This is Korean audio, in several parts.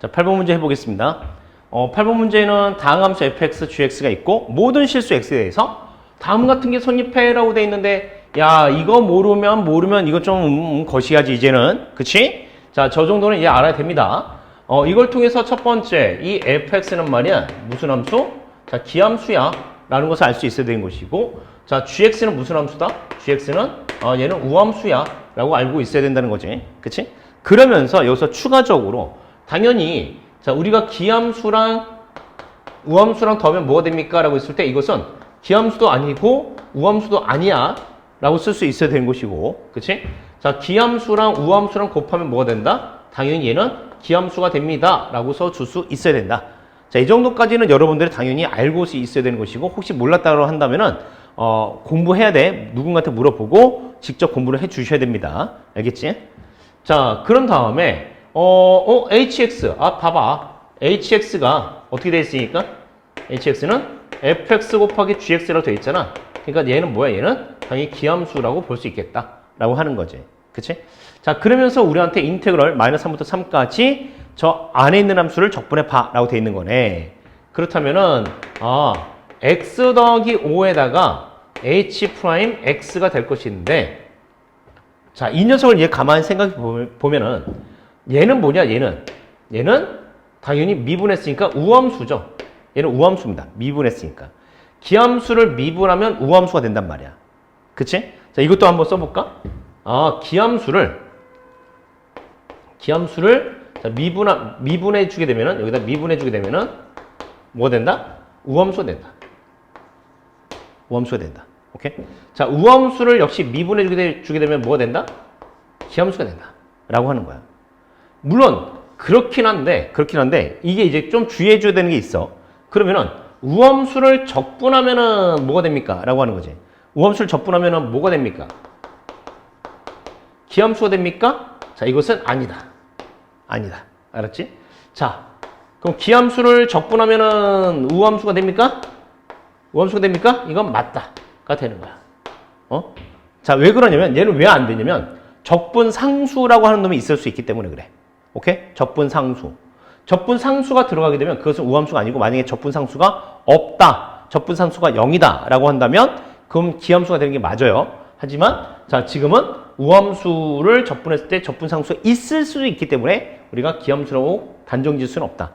자, 8번 문제 해보겠습니다. 어, 8번 문제는 다음 함수 fx, gx가 있고 모든 실수 x에 대해서 다음 같은 게 성립해라고 돼 있는데 야 이거 모르면 모르면 이거 좀 음, 거시하지 이제는 그치? 자저 정도는 이제 알아야 됩니다. 어, 이걸 통해서 첫 번째 이 fx는 말이야 무슨 함수? 자 기함수야 라는 것을 알 수 있어야 되는 것이고 자 gx는 무슨 함수다? gx는 어, 얘는 우함수야 라고 알고 있어야 된다는 거지 그치? 그러면서 여기서 추가적으로 당연히 자 우리가 기함수랑 우함수랑 더하면 뭐가 됩니까? 라고 했을 때 이것은 기함수도 아니고 우함수도 아니야 라고 쓸 수 있어야 되는 것이고 그치? 자 기함수랑 우함수랑 곱하면 뭐가 된다? 당연히 얘는 기함수가 됩니다 라고 써 줄 수 있어야 된다 자 이 정도까지는 여러분들이 당연히 알고 있어야 되는 것이고 혹시 몰랐다고 한다면은 어, 공부해야 돼 누군가한테 물어보고 직접 공부를 해 주셔야 됩니다 알겠지? 자 그런 다음에 어, 어 hx 아 봐봐 hx가 어떻게 되어 있으니까 hx는 fx 곱하기 gx라고 되어 있잖아. 그러니까 얘는 뭐야? 얘는 당연히 기함수라고 볼 수 있겠다. 라고 하는 거지. 그치? 자, 그러면서 우리한테 인테그럴 마이너스 3부터 3까지 저 안에 있는 함수를 적분해 봐. 라고 되어 있는 거네. 그렇다면은, 아, x 더하기 5에다가 h 프라임 x가 될 것인데, 자, 이 녀석을 얘 가만히 생각해 보면- 보면은, 얘는 뭐냐? 얘는, 얘는 당연히 미분했으니까 우함수죠. 얘는 우함수입니다. 미분했으니까. 기함수를 미분하면 우함수가 된단 말이야. 그치? 자, 이것도 한번 써볼까? 아, 기함수를, 기함수를 자, 미분, 미분해 주게 되면은, 여기다 미분해 주게 되면은, 뭐가 된다? 우함수가 된다. 우함수가 된다. 오케이? 자, 우함수를 역시 미분해 주게, 되, 주게 되면 뭐가 된다? 기함수가 된다. 라고 하는 거야. 물론, 그렇긴 한데, 그렇긴 한데, 이게 이제 좀 주의해 줘야 되는 게 있어. 그러면은, 우함수를 적분하면은 뭐가 됩니까? 라고 하는 거지. 우함수를 적분하면은 뭐가 됩니까? 기함수가 됩니까? 자, 이것은 아니다. 아니다. 알았지? 자, 그럼 기함수를 적분하면은 우함수가 됩니까? 우함수가 됩니까? 이건 맞다가 되는 거야. 어? 자, 왜 그러냐면 얘는 왜 안 되냐면 적분 상수라고 하는 놈이 있을 수 있기 때문에 그래. 오케이? 적분 상수. 적분 상수가 들어가게 되면 그것은 우함수가 아니고 만약에 적분 상수가 없다. 적분 상수가 0이다 라고 한다면 그럼 기함수가 되는 게 맞아요. 하지만 자, 지금은 우함수를 적분했을 때 적분 상수가 있을 수도 있기 때문에 우리가 기함수라고 단정 지을 수는 없다.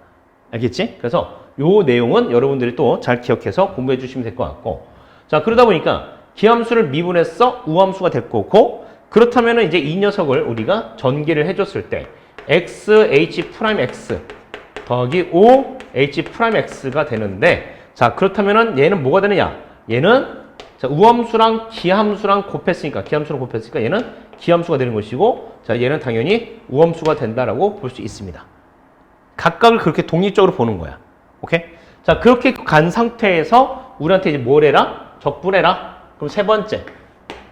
알겠지? 그래서 요 내용은 여러분들이 또 잘 기억해서 공부해 주시면 될 것 같고 자 그러다 보니까 기함수를 미분해서 우함수가 될 거고 그렇다면 이제 이 녀석을 우리가 전개를 해줬을 때 x h 프라임 x 더하기 5 h 프라임 x가 되는데 자 그렇다면은 얘는 뭐가 되느냐 얘는 자, 우함수랑 기함수랑 곱했으니까 기함수랑 곱했으니까 얘는 기함수가 되는 것이고 자 얘는 당연히 우함수가 된다라고 볼 수 있습니다. 각각을 그렇게 독립적으로 보는 거야. 오케이? 자, 그렇게 간 상태에서 우리한테 이제 뭘 해라? 적분해라. 그럼 세 번째.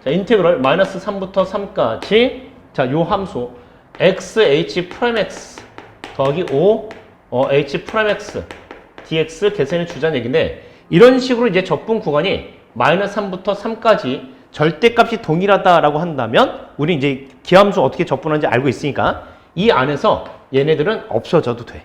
자, 인테그럴 마이너스 3부터 3까지 자, 요 함수 x h 프라임 x 더하기 5 어, h 프라임 x dx 계산을 주자는 얘기인데 이런 식으로 이제 적분 구간이 마이너스 3부터 3까지 절대값이 동일하다라고 한다면 우리 이제 기함수 어떻게 적분하는지 알고 있으니까 이 안에서 얘네들은 없어져도 돼.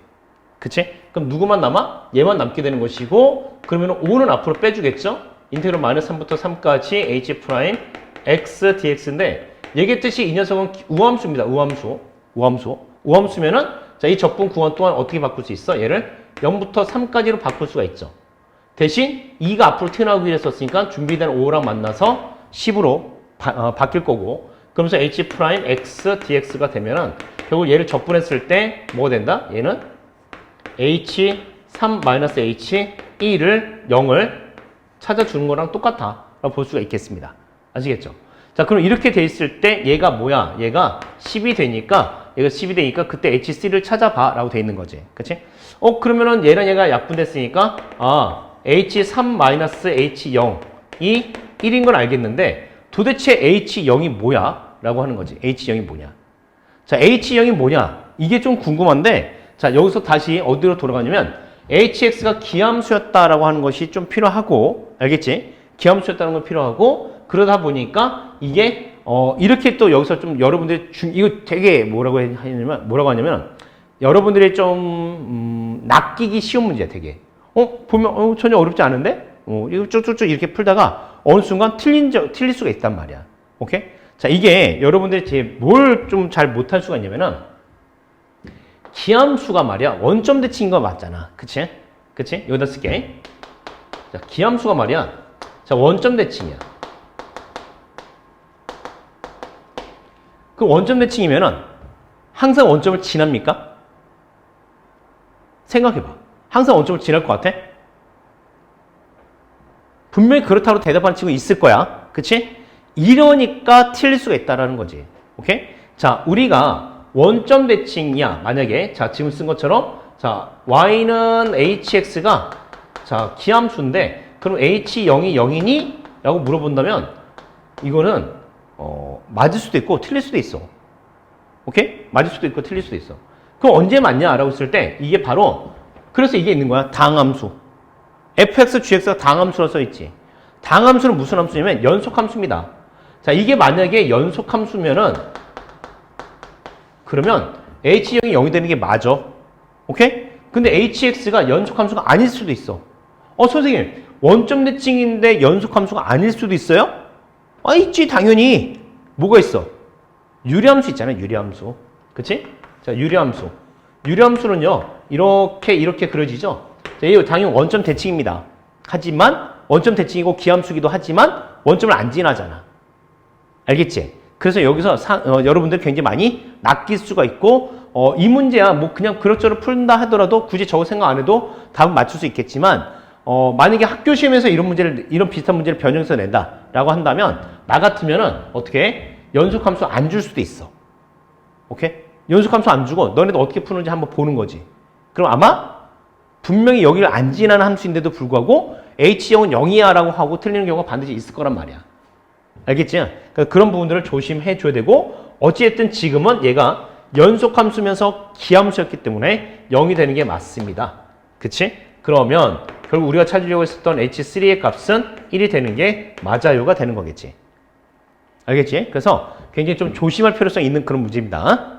그치? 그럼 누구만 남아? 얘만 남게 되는 것이고 그러면 5는 앞으로 빼주겠죠? 인테그럴 마이너스 3부터 3까지 h 프라임 x dx인데 얘기했듯이 이 녀석은 우함수입니다. 우함수. 우함수. 우함수면은 자, 이 적분 구간 또한 어떻게 바꿀 수 있어? 얘를 0부터 3까지로 바꿀 수가 있죠. 대신 2가 앞으로 튀어나오기로 했었으니까 준비된 5랑 만나서 10으로 바, 뀔 거고 그러면서 h 프라임 x dx가 되면은 결국 얘를 적분했을 때 뭐가 된다? 얘는 h 3 마이너스 h 1을 0을 찾아주는 거랑 똑같다 볼 수가 있겠습니다. 아시겠죠? 자 그럼 이렇게 돼 있을 때 얘가 뭐야? 얘가 10이 되니까 얘가 10이 되니까 그때 h3를 찾아봐 라고 돼 있는 거지. 그치? 어 그러면은 얘랑 얘가 약분됐으니까 아 h3 마이너스 h0 이 1인 건 알겠는데 도대체 h0이 뭐야? 라고 하는 거지. h0이 뭐냐? 자, h0이 뭐냐? 이게 좀 궁금한데 자, 여기서 다시 어디로 돌아가냐면 hx가 기함수였다라고 하는 것이 좀 필요하고 알겠지? 기함수였다는 건 필요하고 그러다 보니까 이게 어, 이렇게 또 여기서 좀 여러분들이 중, 이거 되게 뭐라고 하냐면 뭐라고 하냐면 여러분들이 좀 음, 낚이기 쉬운 문제야 되게. 어 보면 어, 전혀 어렵지 않은데? 어, 이거 쭉쭉쭉 이렇게 풀다가 어느 순간 틀린 적 틀릴 수가 있단 말이야. 오케이? 자 이게 여러분들이 이제 뭘 좀 잘 못할 수가 있냐면은 기함수가 말이야 원점 대칭인 거 맞잖아. 그치? 그치? 여기다 쓸게. 자 기함수가 말이야. 자 원점 대칭이야. 그 원점 대칭이면은 항상 원점을 지납니까? 생각해봐. 항상 원점을 지날 것 같아? 분명히 그렇다고 대답하는 친구 있을 거야. 그치? 이러니까 틀릴 수가 있다라는 거지. 오케이? 자, 우리가 원점 대칭이야. 만약에, 자, 지금 쓴 것처럼, 자, y는 hx가, 자, 기함수인데, 그럼 h0이 0이니? 라고 물어본다면, 이거는, 어, 맞을 수도 있고, 틀릴 수도 있어. 오케이? 맞을 수도 있고, 틀릴 수도 있어. 그럼 언제 맞냐? 라고 했을 때, 이게 바로, 그래서 이게 있는 거야. 당함수. fx, gx가 당함수로 써있지. 당함수는 무슨 함수냐면 연속함수입니다. 자, 이게 만약에 연속함수면은 그러면 h0이 0이 되는 게 맞아. 오케이? 근데 hx가 연속함수가 아닐 수도 있어. 어, 선생님, 원점 대칭인데 연속함수가 아닐 수도 있어요? 아, 있지, 당연히. 뭐가 있어? 유리함수 있잖아요, 유리함수. 그치? 자, 유리함수. 유리함수는요, 이렇게, 이렇게 그려지죠? 자, 이 당연히 원점 대칭입니다. 하지만, 원점 대칭이고 기함수기도 하지만, 원점을 안 지나잖아. 알겠지? 그래서 여기서 사- 어, 여러분들 굉장히 많이 낚일 수가 있고, 어, 이 문제야, 뭐 그냥 그럭저럭 푼다 하더라도 굳이 저거 생각 안 해도 답은 맞출 수 있겠지만, 어, 만약에 학교 시험에서 이런 문제를, 이런 비슷한 문제를 변형해서 낸다라고 한다면, 나 같으면은 어떻게 해? 연속함수 안 줄 수도 있어. 오케이? 연속함수 안 주고 너네들 어떻게 푸는지 한번 보는 거지. 그럼 아마 분명히 여기를 안 지나는 함수인데도 불구하고 H형은 0이야 라고 하고 틀리는 경우가 반드시 있을 거란 말이야. 알겠지? 그러니까 그런 부분들을 조심해 줘야 되고 어찌됐든 지금은 얘가 연속함수면서 기함수였기 때문에 0이 되는 게 맞습니다. 그치? 그러면 결국 우리가 찾으려고 했었던 H3의 값은 1이 되는 게 맞아요가 되는 거겠지. 알겠지? 그래서 굉장히 좀 조심할 필요성이 있는 그런 문제입니다.